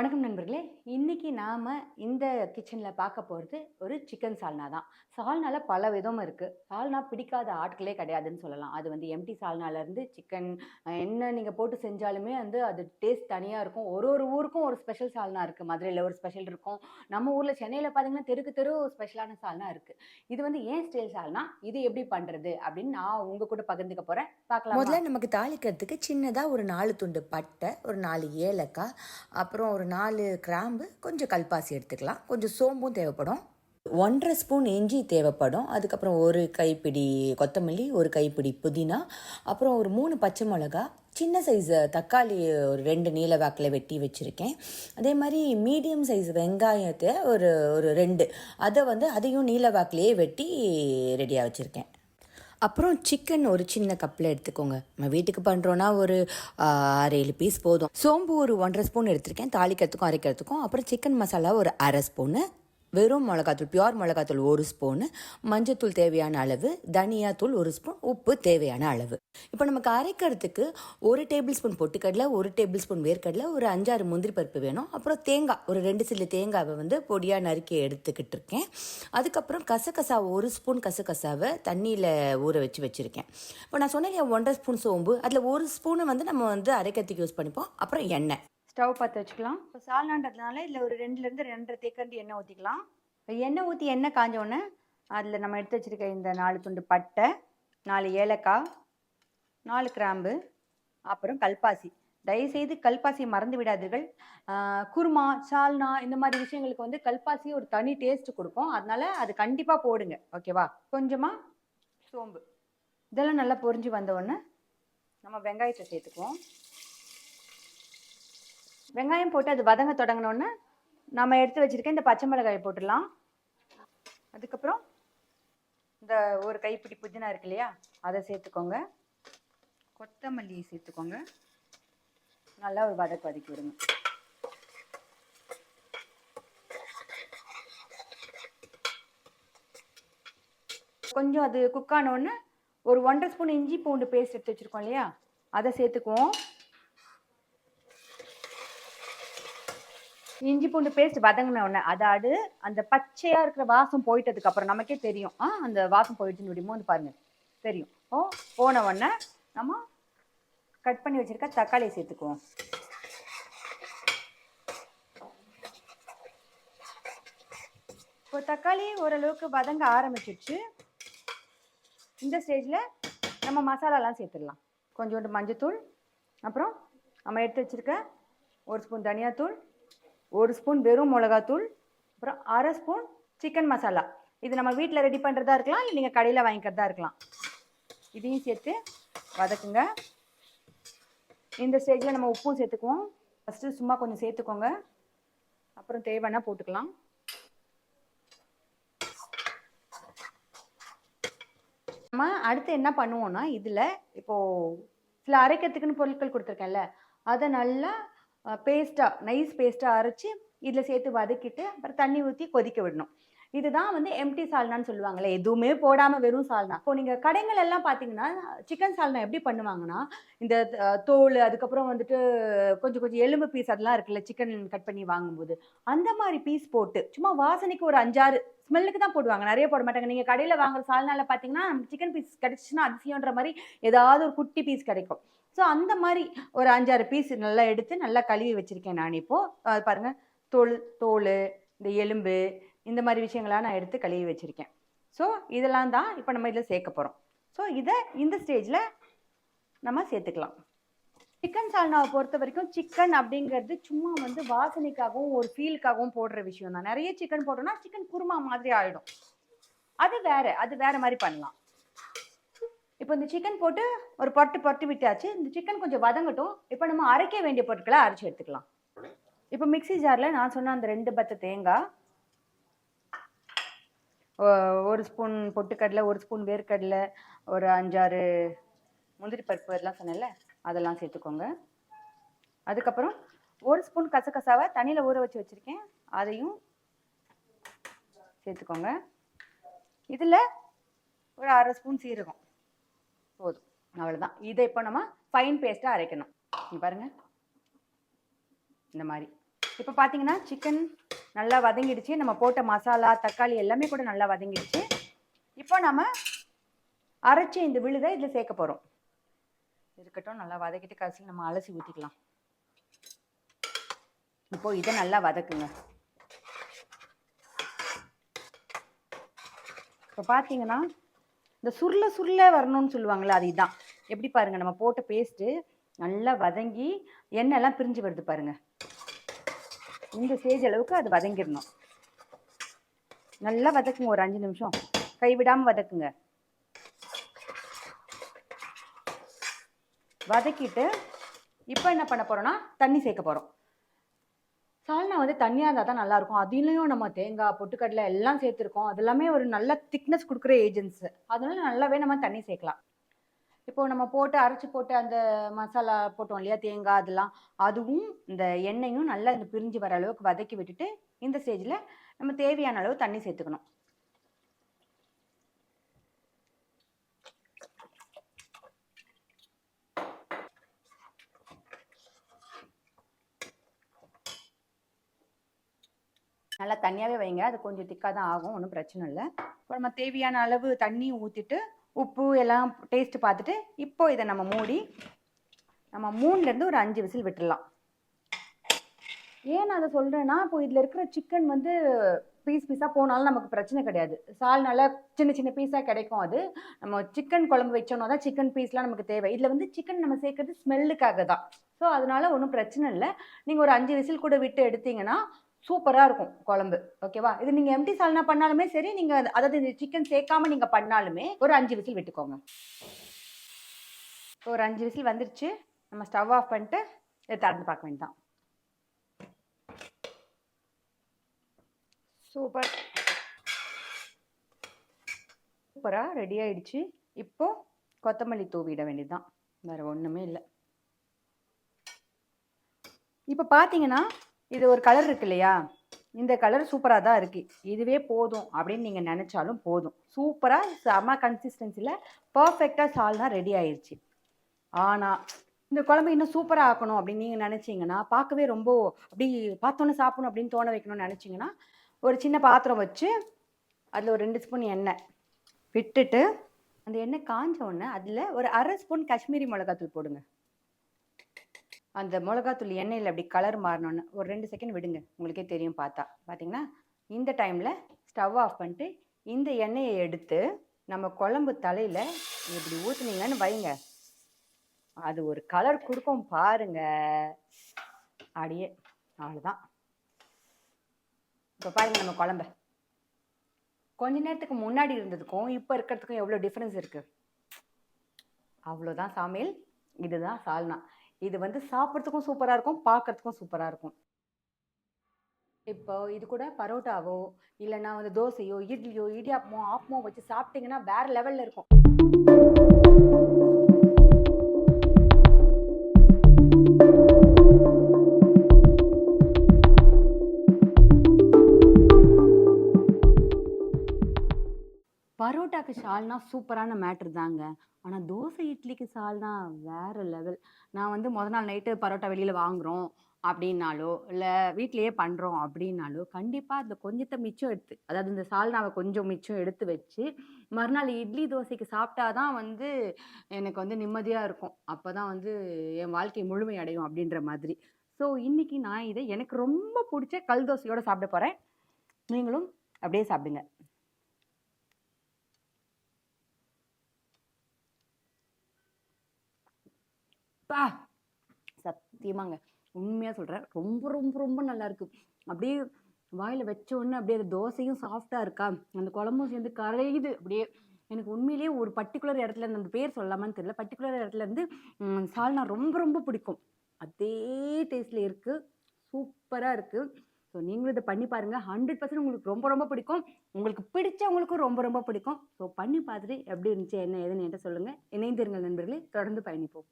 வணக்கம் நண்பர்களே. இன்றைக்கி நாம் இந்த கிச்சனில் பார்க்க போகிறது ஒரு சிக்கன் சால்னா தான். சால்னால பல விதம் இருக்குது சால்னா பிடிக்காத ஆட்களே கிடையாதுன்னு சொல்லலாம். அது வந்து எம்டி சால்னாலேருந்து சிக்கன் என்ன நீங்கள் போட்டு செஞ்சாலுமே வந்து அது டேஸ்ட் தனியாக இருக்கும். ஒரு ஒரு ஊருக்கும் ஒரு ஸ்பெஷல் சால்னா இருக்குது மதுரையில் ஒரு ஸ்பெஷல் இருக்கும். நம்ம ஊரில் சென்னையில் பார்த்தீங்கன்னா தெருக்கு தெரு ஸ்பெஷலான சால்னா இருக்குது இது வந்து ஏன் ஸ்டைல் சால்னா? இது எப்படி பண்ணுறது அப்படின்னு நான் உங்கள் கூட பகிர்ந்துக்க போகிறேன் பார்க்கலாம்? முதல்ல நமக்கு தாளிக்கிறதுக்கு சின்னதாக ஒரு நாலு துண்டு பட்டை ஒரு நாலு ஏலக்காய் அப்புறம் ஒரு நாலு கிராம்பு கொஞ்சம் கல்பாசி எடுத்துக்கலாம். கொஞ்சம் சோம்பும் தேவைப்படும். ஒன்றரை ஸ்பூன் இஞ்சி தேவைப்படும். அதுக்கப்புறம் ஒரு கைப்பிடி கொத்தமல்லி ஒரு கைப்பிடி புதினா அப்புறம் ஒரு மூணு பச்சை மிளகா சின்ன சைஸ் தக்காளி ஒரு ரெண்டு நீல வாக்கில் வெட்டி வச்சுருக்கேன். அதே மாதிரி மீடியம் சைஸ் வெங்காயத்தை ஒரு ஒரு ரெண்டு. அதை வந்து அதையும் நீல வாக்கிலேயே வெட்டி ரெடியாக வச்சுருக்கேன். அப்புறம் சிக்கன் ஒரு சின்ன கப்பில் எடுத்துக்கோங்க. நம்ம வீட்டுக்கு பண்ணுறோன்னா ஒரு ஆறு ஏழு பீஸ் போதும். சோம்பு ஒரு ஒன்றரை ஸ்பூன் எடுத்திருக்கேன். தாளிக்கிறதுக்கும் அரைக்கிறதுக்கும். அப்புறம் சிக்கன் மசாலா ஒரு அரை ஸ்பூனு வெறும் மிளகாத்தூள் பியோர் மிளகாத்தூள் ஒரு ஸ்பூனு மஞ்சத்தூள் தேவையான அளவு தனியாத்தூள் ஒரு ஸ்பூன் உப்பு தேவையான அளவு. இப்போ நமக்கு அரைக்கிறதுக்கு ஒரு டேபிள் ஸ்பூன் பொட்டுக்கடலை ஒரு டேபிள் ஸ்பூன் வேர்க்கடலை ஒரு அஞ்சாறு முந்திரி பருப்பு வேணும். அப்புறம் தேங்காய் ஒரு ரெண்டு சில்லு தேங்காவை வந்து பொடியாக நறுக்கி எடுத்துக்கிட்டு இருக்கேன். அதுக்கப்புறம் கசகசா ஒரு ஸ்பூன் கசகசாவை தண்ணியில் ஊற வச்சு வச்சுருக்கேன். இப்போ நான் சொன்னேன் ஒன்றரை ஸ்பூன் சோம்பு. அதில் ஒரு ஸ்பூனை வந்து நம்ம வந்து அரைக்கிறதுக்கு யூஸ் பண்ணிப்போம். அப்புறம் எண்ணெய். ஸ்டவ் பற்ற வச்சுக்கலாம். இப்போ சால்னான்றதுனால இதில் ஒரு ரெண்டுலேருந்து ரெண்டரை தேக்கண்டி எண்ணெய் ஊற்றிக்கலாம் இப்போ எண்ணெய் ஊற்றி எண்ணெய் காஞ்ச உடனே அதில் நம்ம எடுத்து வச்சுருக்க இந்த நாலு துண்டு பட்டை நாலு ஏலக்காய் நாலு கிராம்பு அப்புறம் கல்பாசி. தயவுசெய்து கல்பாசி மறந்து விடாதீர்கள். குருமா சால்னா இந்த மாதிரி விஷயங்களுக்கு வந்து கல்பாசி ஒரு தனி டேஸ்ட் கொடுக்கும். அதனால அது கண்டிப்பாக போடுங்க. ஓகேவா கொஞ்சமாக சோம்பு. இதெல்லாம் நல்லா பொரிஞ்சு வந்த உடனே நம்ம வெங்காயத்தை சேர்த்துக்குவோம். வெங்காயம் போட்டு அது வதங்க தொடங்கினோடனே நம்ம எடுத்து வச்சுருக்கேன் இந்த பச்சை மிளகாயை போட்டுடலாம். அதுக்கப்புறம் இந்த ஒரு கைப்பிடி புதினா இருக்கு இல்லையா அதை சேர்த்துக்கோங்க. கொத்தமல்லி சேர்த்துக்கோங்க. நல்லா ஒரு வதக்கு வதக்கி விடுங்க. கொஞ்சம் அது குக் ஆன ஒரு ஒன்றரை ஸ்பூன் இஞ்சி பூண்டு பேஸ்ட் எடுத்து வச்சுருக்கோம் இல்லையா அதை சேர்த்துக்குவோம். இஞ்சி பூண்டு பேஸ்ட் வதங்கின உடனே அதாவது அந்த பச்சையா இருக்கிற வாசம் போயிட்டதுக்கு அப்புறம் நமக்கே தெரியும். ஆ அந்த வாசம் போயிடுச்சுன்னு முடியுமோ வந்து பாருங்க. தெரியும். ஓ போன உடனே நம்ம கட் பண்ணி வச்சிருக்க தக்காளியை சேர்த்துக்குவோம். இப்போ தக்காளி ஓரளவுக்கு வதங்க ஆரம்பிச்சிடுச்சு இந்த ஸ்டேஜில் நம்ம மசாலாலாம் சேர்த்துடலாம். கொஞ்சோண்டு மஞ்சத்தூள் அப்புறம் நம்ம எடுத்து வச்சிருக்க ஒரு ஸ்பூன் தனியாத்தூள் ஒரு ஸ்பூன் வெறும் மிளகாத்தூள் அப்புறம் அரை ஸ்பூன் சிக்கன் மசாலா இது நம்ம வீட்டில் ரெடி பண்ணுறதா இருக்கலாம் இல்லை நீங்கள் கடையில் வாங்கிக்கிறதா இருக்கலாம். இதையும் சேர்த்து வதக்குங்க. இந்த ஸ்டேஜில் நம்ம உப்பும் சேர்த்துக்குவோம். ஃபஸ்ட்டு சும்மா கொஞ்சம் சேர்த்துக்கோங்க. அப்புறம் தேவைன்னா போட்டுக்கலாம். நம்ம அடுத்து என்ன பண்ணுவோம்னா இதில் இப்போது சில அரைக்கிறதுக்குன்னு பொருட்கள் கொடுத்துருக்கேன்ல அதை நல்லா பேஸ்ட்டாக நைஸ் பேஸ்ட்டாக அரைச்சி இதில் சேர்த்து வதக்கிட்டு அப்புறம் தண்ணி ஊற்றி கொதிக்க விடணும். இதுதான் வந்து எம்டி சால்னான்னு சொல்லுவாங்களே எதுவுமே போடாமல் வெறும் சால்னா இப்போ நீங்கள் கடைகள் எல்லாம் பார்த்தீங்கன்னா சிக்கன் சால்னா எப்படி பண்ணுவாங்கன்னா இந்த தோல் அதுக்கப்புறம் வந்துட்டு கொஞ்சம் கொஞ்சம் எலும்பு பீஸ் அதெல்லாம் இருக்குல்ல சிக்கன் கட் பண்ணி வாங்கும்போது அந்த மாதிரி பீஸ் போட்டு சும்மா வாசனைக்கு ஒரு அஞ்சாறு ஸ்மெல்லுக்கு தான் போடுவாங்க. நிறைய போட மாட்டாங்க. நீங்கள் கடையில் வாங்குற சால்னால பார்த்தீங்கன்னா சிக்கன் பீஸ் கிடச்சிச்சுன்னா அதிசயன்ற மாதிரி ஏதாவது ஒரு குட்டி பீஸ் கிடைக்கும். ஸோ அந்த மாதிரி ஒரு அஞ்சாறு பீஸ் நல்லா எடுத்து நல்லா கழுவி வச்சுருக்கேன் நான் இப்போது பாருங்கள் தோல் தோல் இந்த எலும்பு இந்த மாதிரி விஷயங்களாம் நான் எடுத்து கழுவி வச்சுருக்கேன். ஸோ இதெல்லாம் தான் இப்போ நம்ம இதில் சேர்க்க போகிறோம் ஸோ இதை இந்த ஸ்டேஜில் நம்ம சேர்த்துக்கலாம். சிக்கன் சால்னாவை பொறுத்த வரைக்கும் சிக்கன் அப்படிங்கிறது சும்மா வந்து வாசனைக்காகவும் ஒரு ஃபீலுக்காகவும் போடுற விஷயம் தான். நிறைய சிக்கன் போட்டோம்னா சிக்கன் குருமா மாதிரி ஆகிடும் அது வேற அது வேற மாதிரி பண்ணலாம். இப்போ இந்த சிக்கன் போட்டு ஒரு பொட்டு பொட்டு விட்டாச்சு. இந்த சிக்கன் கொஞ்சம் வதங்கட்டும். இப்போ நம்ம அரைக்க வேண்டிய பொருட்களை அரைச்சி எடுத்துக்கலாம். இப்போ மிக்ஸி ஜாரில் நான் சொன்ன அந்த ரெண்டு பத்து தேங்காய் ஒரு ஸ்பூன் பொட்டுக்கடலை ஒரு ஸ்பூன் வேர்க்கடலை ஒரு அஞ்சாறு முந்திரி பருப்பு இதெல்லாம் சொன்னேன்ல அதெல்லாம் சேர்த்துக்கோங்க. அதுக்கப்புறம் ஒரு ஸ்பூன் கசகசாவை தண்ணியில் ஊற வச்சு வச்சுருக்கேன். அதையும் சேர்த்துக்கோங்க. இதில் ஒரு அரை ஸ்பூன் சீரகம். போதும். அவ்வளோதான் இதை இப்போ நம்ம ஃபைன் பேஸ்ட்டாக அரைக்கணும். பாருங்கள் இந்த மாதிரி. இப்போ பார்த்தீங்கன்னா சிக்கன் நல்லா வதங்கிடுச்சு. நம்ம போட்ட மசாலா தக்காளி எல்லாமே கூட நல்லா வதங்கிடுச்சு. இப்போ நம்ம அரைச்ச இந்த விழுதை இதில் சேர்க்க போகிறோம் இருக்கட்டும் நல்லா வதக்கிட்டு கடைசியில் நம்ம அலசி ஊற்றிக்கலாம் இப்போ இதை நல்லா வதக்குங்க. இப்போ பார்த்தீங்கன்னா இந்த சுருள சுருள வரணும்னு சொல்லுவாங்களே அது இதுதான் எப்படி பாருங்க நம்ம போட்ட பேஸ்ட்டு நல்லா வதங்கி எண்ணெய்லாம் பிரிஞ்சு வருது பாருங்கள் இந்த ஸ்டேஜ் அளவுக்கு அது வதங்கிடணும். நல்லா வதக்குங்க ஒரு அஞ்சு நிமிஷம். கைவிடாமல் வதக்குங்க. வதக்கிட்டு இப்போ என்ன பண்ண போகிறோன்னா தண்ணி சேர்க்க போகிறோம் சால்னா வந்து தண்ணியாக இருந்தால் தான் நல்லாயிருக்கும். அதுலேயும் நம்ம தேங்காய் பொட்டுக்கடலை எல்லாம் சேர்த்துருக்கோம். அது எல்லாமே ஒரு நல்ல திக்னஸ் கொடுக்குற ஏஜென்ட்ஸு அதனால நல்லாவே நம்ம தண்ணி சேர்க்கலாம். இப்போ நம்ம போட்டு அரைச்சி போட்டு அந்த மசாலா போட்டோம் இல்லையா தேங்காய் அதெல்லாம் அதுவும் இந்த எண்ணெயும் நல்லா இந்த பிரிஞ்சு வர அளவுக்கு வதக்கி விட்டுட்டு இந்த ஸ்டேஜில் நம்ம தேவையான அளவு தண்ணி சேர்த்துக்கணும். நல்லா தண்ணியாகவே வைங்க. அது கொஞ்சம் திக்காக தான் ஆகும். ஒன்றும் பிரச்சனை இல்லை. இப்போ நம்ம தேவையான அளவு தண்ணி ஊற்றிட்டு உப்பு எல்லாம் டேஸ்ட்டு பார்த்துட்டு இப்போ இதை நம்ம மூடி நம்ம மூணுலேருந்து ஒரு அஞ்சு விசில் விட்டுடலாம். ஏன் நான் அதை சொல்கிறேன்னா இப்போ இதில் இருக்கிற சிக்கன் வந்து பீஸ் பீஸாக போனாலும் நமக்கு பிரச்சனை கிடையாது. சால் நல்லா சின்ன சின்ன பீஸாக கிடைக்கும் அது. நம்ம சிக்கன் குழம்பு வச்சோன்னா தான் சிக்கன் பீஸ்லாம் நமக்கு தேவை. இதில் வந்து சிக்கன் நம்ம சேர்க்கறது ஸ்மெல்லுக்காக தான் ஸோ அதனால ஒன்றும் பிரச்சனை இல்லை. நீங்கள் ஒரு அஞ்சு விசில் கூட விட்டு எடுத்தீங்கன்னா சூப்பராக இருக்கும் குழம்பு ஓகேவா? இது நீங்கள் எம்டி சால்னா பண்ணாலுமே சரி நீங்கள் அதாவது இந்த சிக்கன் சேர்க்காம நீங்கள் பண்ணாலுமே ஒரு அஞ்சு விசில் விட்டுக்கோங்க. ஒரு அஞ்சு விசில் வந்துருச்சு நம்ம ஸ்டவ் ஆஃப் பண்ணிட்டு இதை திறந்து பார்க்க வேண்டாம் சூப்பர். சூப்பராக ரெடி ஆயிடுச்சு. இப்போ கொத்தமல்லி தூவிட வேண்டியதுதான். வேற ஒன்றுமே இல்லை. இப்போ பார்த்தீங்கன்னா இது ஒரு கலர் இருக்கு இல்லையா? இந்த கலர் சூப்பராக தான் இருக்குது இதுவே போதும் அப்படின்னு நீங்கள் நினச்சாலும் போதும். சூப்பராக செம கன்சிஸ்டன்சியில் பர்ஃபெக்டாக சால்னா ரெடி ஆயிடுச்சு ஆனால் இந்த குழம்பு இன்னும் சூப்பராக ஆக்கணும் அப்படின்னு நீங்கள் நினச்சிங்கன்னா பார்க்கவே ரொம்ப அப்படி பார்த்தோன்னே சாப்பிடணும் அப்படின்னு தோண வைக்கணும்னு நினச்சிங்கன்னா ஒரு சின்ன பாத்திரம் வச்சு அதில் ஒரு ரெண்டு ஸ்பூன் எண்ணெய் விட்டுட்டு அந்த எண்ணெய் காஞ்ச உடனே அதில் ஒரு அரை ஸ்பூன் காஷ்மீரி மிளகாத்தூள் போடுங்க. அந்த மிளகாத்தூள் எண்ணெயில் அப்படி கலர் மாறணுன்னு ஒரு ரெண்டு செகண்ட் விடுங்க. உங்களுக்கே தெரியும் பார்த்தா. பார்த்தீங்கன்னா இந்த டைமில் ஸ்டவ் ஆஃப் பண்ணிட்டு இந்த எண்ணெயை எடுத்து நம்ம குழம்பு தலையில் இப்படி ஊற்றுனீங்கன்னு வைங்க. அது ஒரு கலர் கொடுக்கும் பாருங்க. அப்படியே அவ்வளோதான் இப்போ பாருங்க நம்ம குழம்ப. கொஞ்ச நேரத்துக்கு முன்னாடி இருந்ததுக்கும் இப்போ இருக்கிறதுக்கும் எவ்வளோ டிஃப்ரென்ஸ் இருக்குது அவ்வளோதான் சமையல். இதுதான் சால்னா. இது வந்து சாப்பிட்றதுக்கும் சூப்பராக இருக்கும் பார்க்கறதுக்கும் சூப்பராக இருக்கும். இப்போ இது கூட பரோட்டாவோ இல்லைன்னா வந்து தோசையோ இட்லியோ இடியாப்பமோ ஆப்பமோ வச்சு சாப்பிட்டீங்கன்னா வேற லெவலில் இருக்கும். பரோட்டாக்கு ஷால்னா சூப்பரான மேட்ரு தாங்க. ஆனால் தோசை இட்லிக்கு சால்னா வேறு லெவல். நான் வந்து முத நாள் நைட்டு பரோட்டா வெளியில் வாங்குகிறோம் அப்படின்னாலோ இல்லை வீட்லேயே பண்ணுறோம் அப்படின்னாலோ கண்டிப்பாக அந்த கொஞ்சத்தை மிச்சம் எடுத்து அதாவது இந்த சால்னாவை கொஞ்சம் மிச்சம் எடுத்து வச்சு மறுநாள் இட்லி தோசைக்கு சாப்பிட்டா தான் வந்து எனக்கு வந்து நிம்மதியாக இருக்கும். அப்போ தான் வந்து என் வாழ்க்கை முழுமை அடையும் அப்படின்ற மாதிரி. ஸோ இன்றைக்கி நான் இதை எனக்கு ரொம்ப பிடிச்ச கல் தோசையோடு சாப்பிட போகிறேன் நீங்களும் அப்படியே சாப்பிடுங்க. பா சத்தியமாங்க. உண்மையாக சொல்கிறேன் ரொம்ப ரொம்ப ரொம்ப நல்லா இருக்கு. அப்படியே வாயில் வச்ச உடனே அப்படியே அந்த தோசையும் சாஃப்டாக இருக்கா? அந்த குழம்பும் சேர்ந்து கரையுது. அப்படியே எனக்கு உண்மையிலேயே ஒரு பர்டிகுலர் இடத்துல இருந்து அந்த பேர் சொல்லாமான்னு தெரியல. பர்டிகுலர் இடத்துல இருந்து சால்னா ரொம்ப ரொம்ப பிடிக்கும். அதே டேஸ்ட்டில் இருக்குது சூப்பராக இருக்குது ஸோ நீங்களும் இதை பண்ணி பாருங்கள் ஹண்ட்ரட் பர்சன்ட் உங்களுக்கு ரொம்ப ரொம்ப பிடிக்கும். உங்களுக்கு பிடிச்சவங்களுக்கும் ரொம்ப ரொம்ப பிடிக்கும். ஸோ பண்ணி பார்த்துட்டு எப்படி இருந்துச்சு என்ன ஏதுன்னு என்கிட்ட சொல்லுங்கள் இணைந்திருங்கள் நண்பர்களே. தொடர்ந்து பயணிப்போம்.